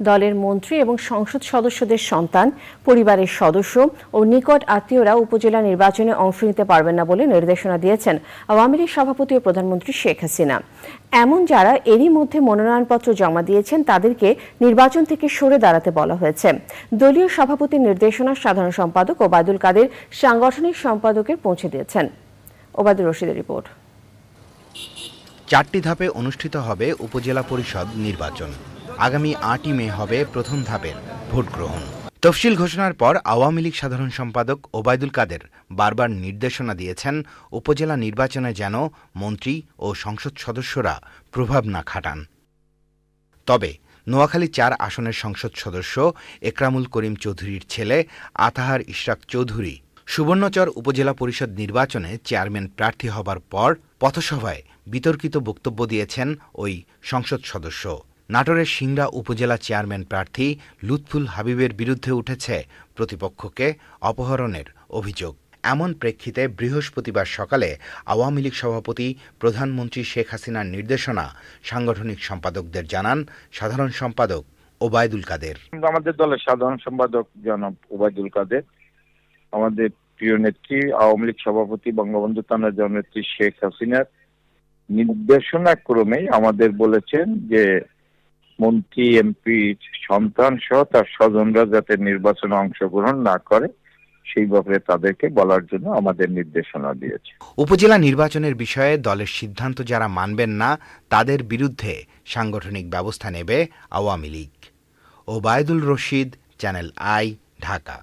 দলের মন্ত্রী এবং সংসদ সদস্যদের সন্তান, পরিবারের সদস্য ও নিকট আত্মীয়রা উপজেলা নির্বাচনে অংশ নিতে পারবেন না বলে নির্দেশনা দিয়েছেন আওয়ামী লীগ সভাপতি ও প্রধানমন্ত্রী শেখ হাসিনা। এমন যারা এরই মধ্যে মনোনয়নপত্র জমা দিয়েছেন, তাদেরকে নির্বাচন থেকে সরে দাঁড়াতে বলা হয়েছে। দলীয় সভাপতির নির্দেশনা সাধারণ সম্পাদক ওবায়দুল কাদের সাংগঠনিক সম্পাদকের পৌঁছে দিয়েছেন। রশিদের রিপোর্ট। চারটি ধাপে অনুষ্ঠিত হবে উপজেলা পরিষদ নির্বাচন। আগামী আটই মে হবে প্রথম ধাপের ভোট গ্রহণ তফসিল ঘোষণার পর আওয়ামী লীগ সাধারণ সম্পাদক ওবায়দুল কাদের বারবার নির্দেশনা দিয়েছেন উপজেলা নির্বাচনে যেন মন্ত্রী ও সংসদ সদস্যরা প্রভাব না খাটান। তবে নোয়াখালী চার আসনের সংসদ সদস্য একরামুল করিম চৌধুরীর ছেলে আতাহার ইশরাক চৌধুরী সুবর্ণচর উপজেলা পরিষদ নির্বাচনে চেয়ারম্যান প্রার্থী হবার পর পথসভায় বিতর্কিত বক্তব্য দিয়েছেন ওই সংসদ সদস্য। নাটোরের সিংড়া উপজেলা চেয়ারম্যান প্রার্থী লুৎফুল হাবিবের বিরুদ্ধে উঠেছে প্রতিপক্ষকে অপহরণের অভিযোগ। এমন প্রেক্ষিতে বৃহস্পতিবার সকালে আওয়ামী লীগ সভাপতি, প্রধানমন্ত্রী শেখ হাসিনার নির্দেশনা সাংগঠনিক সম্পাদকদের জানান সাধারণ সম্পাদক ওবায়দুল কাদের। আমাদের দলের সাধারণ সম্পাদক জনাব ওবায়দুল কাদের, আমাদের প্রিয় নেত্রী, আওয়ামী লীগ সভাপতি বঙ্গবন্ধু তানার জননেত্রী শেখ হাসিনার নির্দেশনা ক্রমেই আমাদের বলেছেন যে মন্ত্রী, এমপি, সন্তান সহ তার স্বজনরা যাতে নির্বাচনে অংশগ্রহণ না করে, সেই ব্যাপারে তাদেরকে বলার জন্য আমাদের নির্দেশনা দিয়েছে। উপজেলা নির্বাচনের বিষয়ে দলের সিদ্ধান্ত যারা মানবেন না, তাদের বিরুদ্ধে সাংগঠনিক ব্যবস্থা নেবে Awami League. Obaidul Rashid, channel I, Dhaka.